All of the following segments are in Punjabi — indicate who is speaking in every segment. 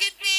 Speaker 1: ਸੰਗਤੇ ਨੀ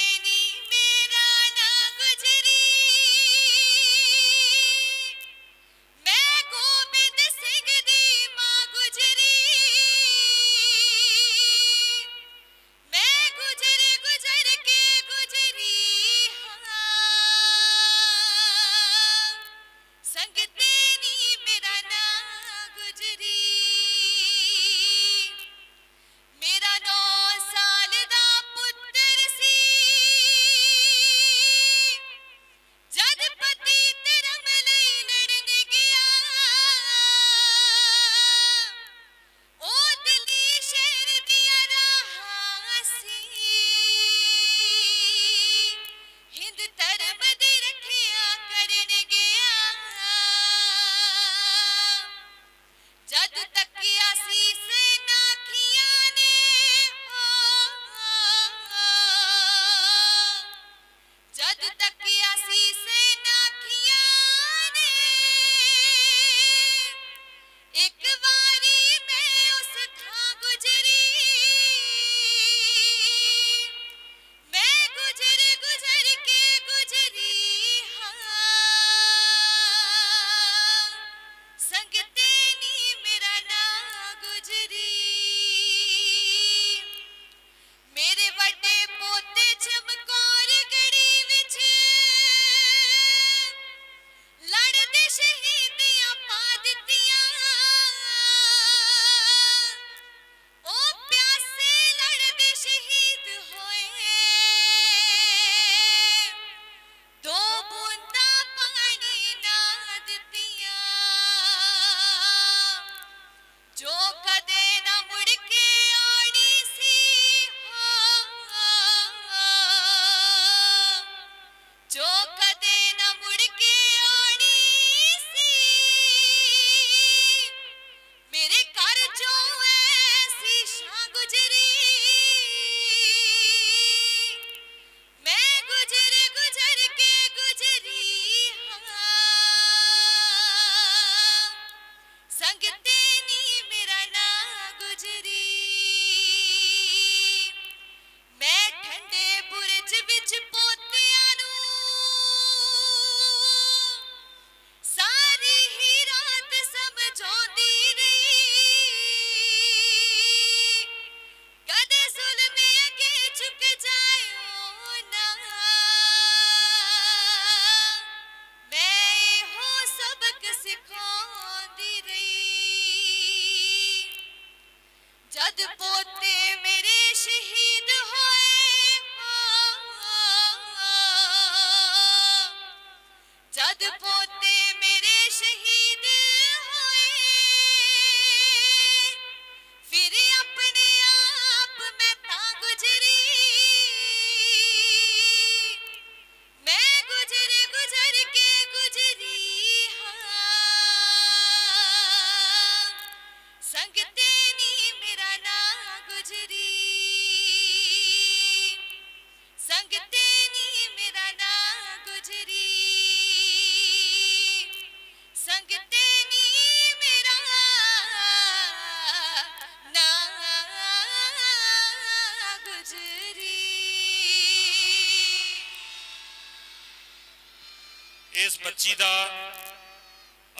Speaker 2: ਇਸ ਬੱਚੀ ਦਾ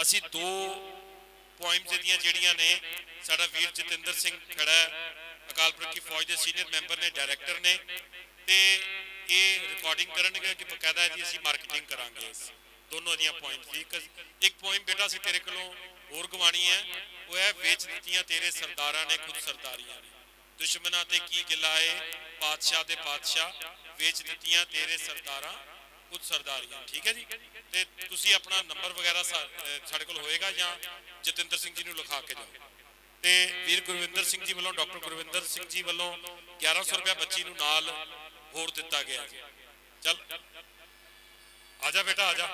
Speaker 2: ਅਸੀਂ ਦੋ ਪੋਇਮਸ ਇਹਦੀਆਂ ਜਿਹੜੀਆਂ ਨੇ, ਸਾਡਾ ਵੀਰ ਜਤਿੰਦਰ ਸਿੰਘ ਖੜਾ ਅਕਾਲ ਪੁਰਖ ਦੀ ਫੌਜ ਦੇ ਸੀਨੀਅਰ ਮੈਂਬਰ ਨੇ ਡਾਇਰੈਕਟਰ ਨੇ, ਤੇ ਇਹ ਰਿਕਾਰਡਿੰਗ ਕਰਨਗੇ ਕਿ ਬਕਾਇਦਾ ਇਹਦੀ ਅਸੀਂ ਮਾਰਕੀਟਿੰਗ ਕਰਾਂਗੇ। ਦੋਨੋਂ ਦੀਆਂ ਪੁਆਇੰਟਸ ਦੀ ਇੱਕ ਪੁਆਇੰਟ ਬੇਟਾ ਸੀ ਤੇਰੇ ਕੋਲੋਂ ਹੋਰ ਗਵਾਣੀ ਹੈ, ਉਹ ਹੈ, ਵੇਚ ਦਿੱਤੀਆਂ ਤੇਰੇ ਸਰਦਾਰਾਂ ਨੇ ਖੁਦ ਸਰਦਾਰੀਆਂ ਨੇ। ਦੁਸ਼ਮਣਾਂ ਤੇ ਕੀ ਗਿਲਾ ਏ ਪਾਤਸ਼ਾਹ ਦੇ ਪਾਤਸ਼ਾਹ, ਵੇਚ ਦਿੱਤੀਆਂ ਤੇਰੇ ਸਰਦਾਰਾਂ ਖੁਦ ਸਰਦਾਰੀਆਂ, ਠੀਕ ਹੈ ਜੀ? ਤੇ ਤੁਸੀਂ ਆਪਣਾ ਨੰਬਰ ਵਗੈਰਾ ਸਾਡੇ ਕੋਲ ਹੋਏਗਾ ਜਾਂ ਜਤਿੰਦਰ ਸਿੰਘ ਜੀ ਨੂੰ ਲਿਖਾ ਕੇ ਦਿਓ। ਤੇ ਵੀਰ ਗੁਰਵਿੰਦਰ ਸਿੰਘ ਜੀ ਵੱਲੋਂ, ਡਾਕਟਰ ਗੁਰਵਿੰਦਰ ਸਿੰਘ ਜੀ ਵੱਲੋਂ 1100 ਰੁਪਏ ਬੱਚੀ ਨੂੰ ਨਾਲ ਹੋਰ ਦਿੱਤਾ ਗਿਆ ਜੀ ਚੱਲ। ਆ ਜਾ ਬੇਟਾ, ਆ ਜਾ।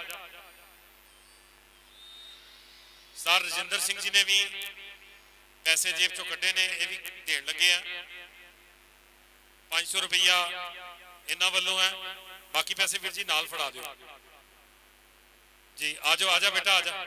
Speaker 2: ਸਰ ਰਜਿੰਦਰ ਸਿੰਘ ਜੀ ਨੇ ਵੀ ਪੈਸੇ ਜੇਬ ਚੋਂ ਕੱਢੇ ਨੇ, ਇਹ ਵੀ ਦੇਣ ਲੱਗੇ ਆ। 500 ਰੁਪਈਆ ਇਹਨਾਂ ਵੱਲੋਂ ਹੈ। ਬਾਕੀ ਪੈਸੇ ਵੀਰ ਜੀ ਨਾਲ ਫੜਾ ਦਿਓ। ਜੀ, ਆ ਜਾਓ, ਆ ਜਾ ਬੇਟਾ, ਆ ਜਾ।